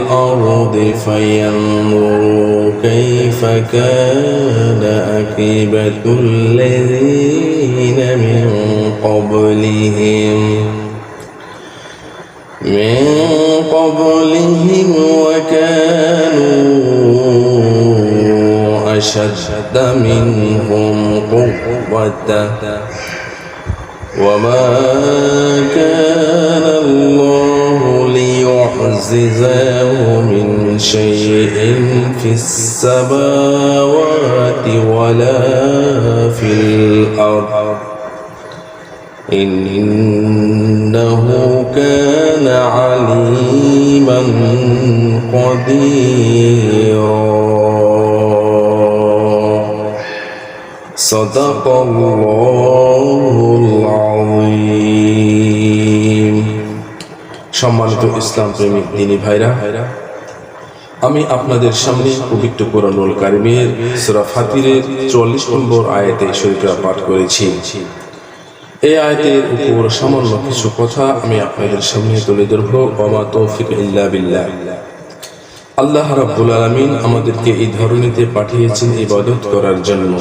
الأرض فينظروا كيف كان عاقبة الذين من قبلهم. من قبلهم وكانوا أشد منهم قوة. وما كان الله من شيء في السماوات ولا في الأرض. إنه كان عليما قديرا. صدق الله العظيم. সম্মানিত ইসলাম প্রেমিক দিনী ভাইরা, আমি আপনাদের সামনে পবিত্র কোরআনুল কারিমের সূরা ফাতিরের চল্লিশ নম্বর আয়াতে শরীফা পাঠ করেছি। এই আয়াতের উপর সামান্য কিছু কথা আমি আপনাদের সামনে তুলে ধরব। ওমা তৌফিক ইল্লা বিল্লাহ। আল্লাহ রাব্বুল আলামিন আমাদেরকে এই ধরনীতে পাঠিয়েছেন ইবাদত করার জন্য।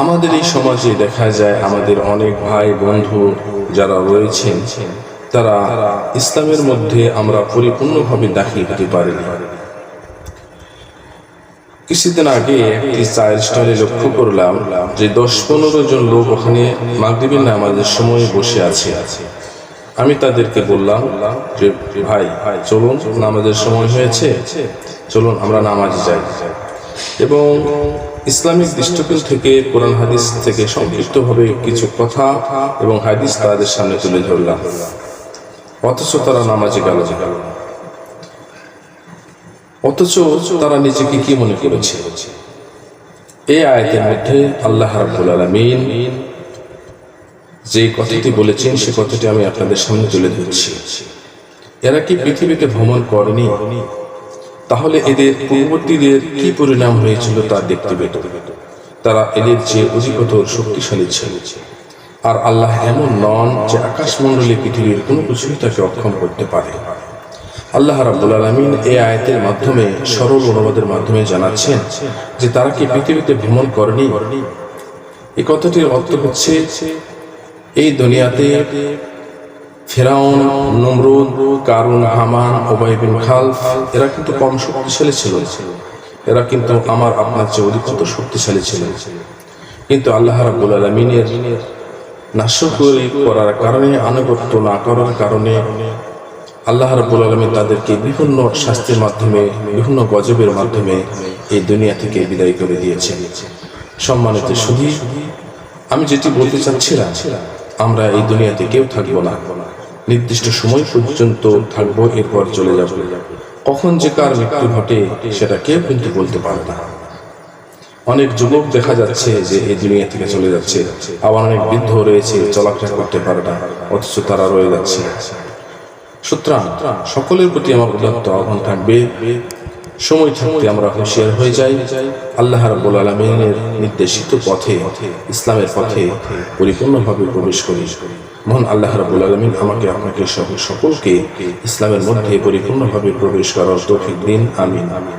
আমাদের এই সমাজে দেখা যায় আমাদের অনেক ভাই বন্ধু যারা রয়েছেন তারা ইসলামের মধ্যে আমরা পরিপূর্ণভাবে দাখিল হতে পারিনি। কিছুদিন আগে একটি চায়ের স্টলে লক্ষ্য করলাম যে দশ পনেরো জন লোক ওখানে মাগরিবের নামাজের সময় বসে আছে। আমি তাদেরকে বললাম যে, ভাই, চলুন, নামাজের সময় হয়েছে, চলুন আমরা নামাজে যাই। এবং ইসলামিক দৃষ্টিকোণ থেকে কোরআন হাদিস থেকে সংক্ষিপ্তভাবে কিছু কথা এবং হাদিস তাদের সামনে তুলে ধরলাম। অথচ তারা নামাজে গেল অথচ তারা নিজেকে কি মনে করেছে? এই আয়াতের মধ্যে আল্লাহ রাব্বুল আলামিন যে কথাটি বলেছেন, সে কথাটি আমি আপনাদের সামনে তুলে ধরছি। এরা কি পৃথিবীতে ভ্রমণ করেনি? তাহলে এদের পূর্ববর্তীদের কি পরিণাম হয়েছিল তা দেখতে পেত। তারা এদের যে অধিকতর শক্তিশালী ছিল। আর আল্লাহ এমন নন যে আকাশমণ্ডলী পৃথিবীর কোনো কিছুই তাকে অক্ষম করতে পারে। আল্লাহ রাব্বুল আলামিন এই আয়াতের মাধ্যমে সরল অনুবাদের মাধ্যমে জানাচ্ছেন যে তারা কি পৃথিবীতে ভ্রমণ করেনি? এই কথাটির অর্থ হচ্ছে, এই দুনিয়াতে ফেরাউন, নমরুদ, কারুন, হামান ওবাই বিন খালফ, এরা কিন্তু কম শক্তিশালী ছিল। এরা কিন্তু আমার, আপনার চেয়ে অধিকতর শক্তিশালী ছিল। কিন্তু আল্লাহ রাব্বুল আলামিনের নাশকরি করার কারণে, আনুগত্য না করার কারণে আল্লাহ রাব্বুল আলামিন তাদেরকে বিভিন্ন শাস্তির মাধ্যমে, বিভিন্ন গজবের মাধ্যমে এই দুনিয়া থেকে বিদায় করে দিয়েছেন। সম্মানিত শুধু আমি যেটি বলতে চাচ্ছিলাম, আমরা এই দুনিয়াতে কেউ থাকব না। নির্দিষ্ট সময় পর্যন্ত থাকব, এরপর চলে যাব। কখন যে কার মৃত্যু ঘটে, সেটা কেউ কিন্তু বলতে পারে না। অনেক যুবক দেখা যাচ্ছে যে এই দুনিয়া থেকে চলে যাচ্ছে। আবার অনেক বৃদ্ধ রয়েছে, চলাফেরা করতে পারে না, অথচ তারা রয়ে যাচ্ছে। সুতরাং সকলের প্রতি আমার উদাত্ত আহ্বান থাকবে, সময় থাকতে আমরা হুঁশিয়ার হয়ে যাই। আল্লাহ রাব্বুল আলামিনের নির্দেশিত পথে, ইসলামের পথে পরিপূর্ণভাবে প্রবেশ করি। মহান আল্লাহ রাব্বুল আলামিন আমাকে, আপনাকে সকলকে ইসলামের মধ্যে পরিপূর্ণভাবে প্রবেশ করার তৌফিক দিন। আমিন আমিন।